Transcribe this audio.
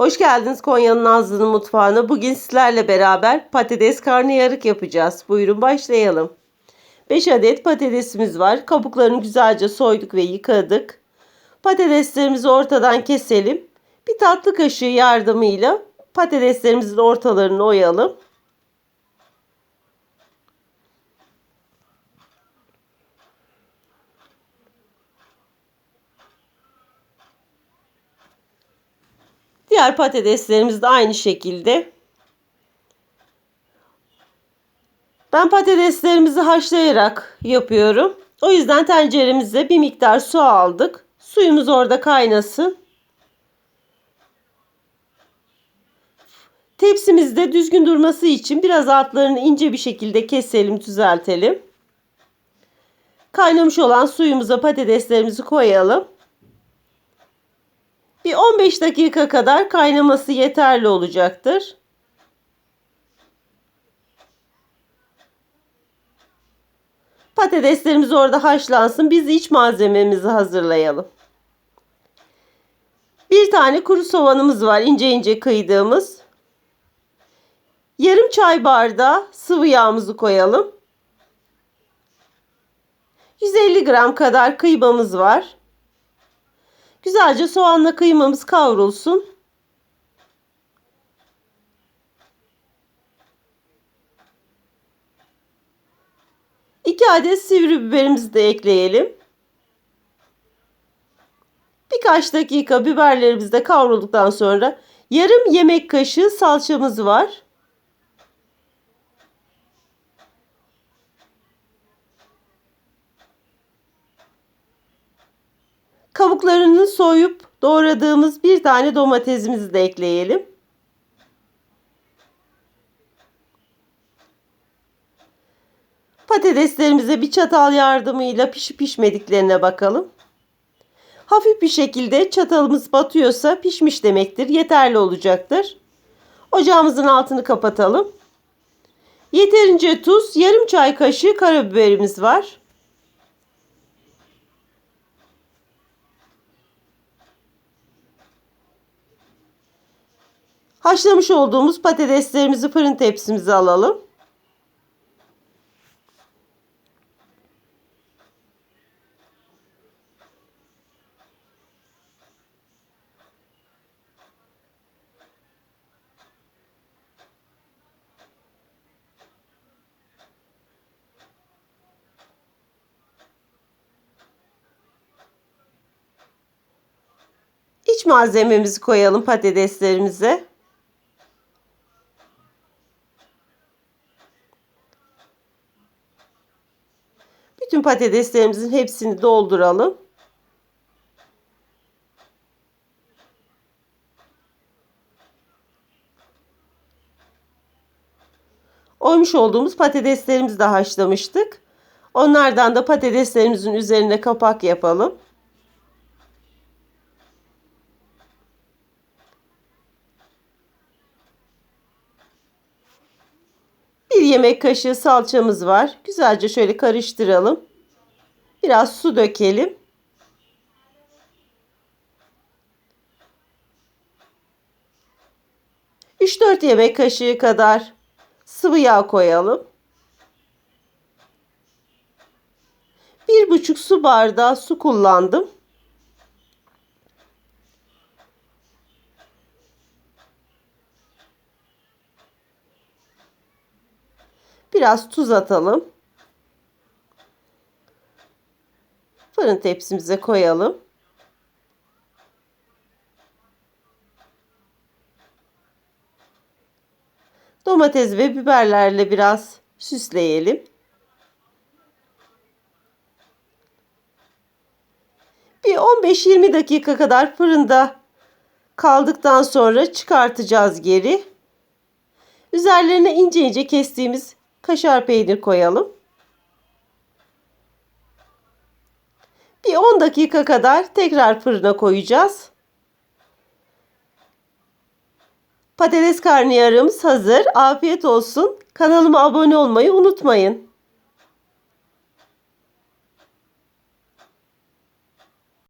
Hoş geldiniz Konya'nın Nazlı'nın mutfağına. Bugün sizlerle beraber patates karnıyarık yapacağız. Buyurun başlayalım. 5 adet patatesimiz var. Kabuklarını güzelce soyduk ve yıkadık. Patateslerimizi ortadan keselim. Bir tatlı kaşığı yardımıyla patateslerimizin ortalarını oyalım. Diğer patateslerimiz de aynı şekilde. Ben patateslerimizi haşlayarak yapıyorum. O yüzden tenceremize bir miktar su aldık. Suyumuz orada kaynasın. Tepsimizde düzgün durması için biraz altlarını ince bir şekilde keselim, düzeltelim. Kaynamış olan suyumuza patateslerimizi koyalım. Bir 15 dakika kadar kaynaması yeterli olacaktır. Patateslerimiz orada haşlansın. Biz iç malzememizi hazırlayalım. Bir tane kuru soğanımız var. ince ince kıydığımız. Yarım çay bardağı sıvı yağımızı koyalım. 150 gram kadar kıymamız var. Güzelce soğanla kıymamız kavrulsun. İki adet sivri biberimizi de ekleyelim. Birkaç dakika biberlerimiz de kavrulduktan sonra yarım yemek kaşığı salçamız var. Kabuklarını soyup doğradığımız bir tane domatesimizi de ekleyelim. Patateslerimize bir çatal yardımıyla pişip pişmediklerine bakalım. Hafif bir şekilde çatalımız batıyorsa pişmiş demektir. Yeterli olacaktır. Ocağımızın altını kapatalım. Yeterince tuz, yarım çay kaşığı karabiberimiz var. Haşlamış olduğumuz patateslerimizi fırın tepsimize alalım. İç malzememizi koyalım patateslerimize. Bütün patateslerimizin hepsini dolduralım. Oymuş olduğumuz patateslerimizi de haşlamıştık. Onlardan da patateslerimizin üzerine kapak yapalım. Yemek kaşığı salçamız var. Güzelce şöyle karıştıralım. Biraz su dökelim. Üç dört yemek kaşığı kadar sıvı yağ koyalım. Bir buçuk su bardağı su kullandım. Biraz tuz atalım. Fırın tepsimize koyalım. Domates ve biberlerle biraz süsleyelim. Bir 15-20 dakika kadar fırında kaldıktan sonra çıkartacağız geri. Üzerlerine ince ince kestiğimiz kaşar peynir koyalım. Bir 10 dakika kadar tekrar fırına koyacağız. Patates karnıyarığımız hazır. Afiyet olsun. Kanalıma abone olmayı unutmayın.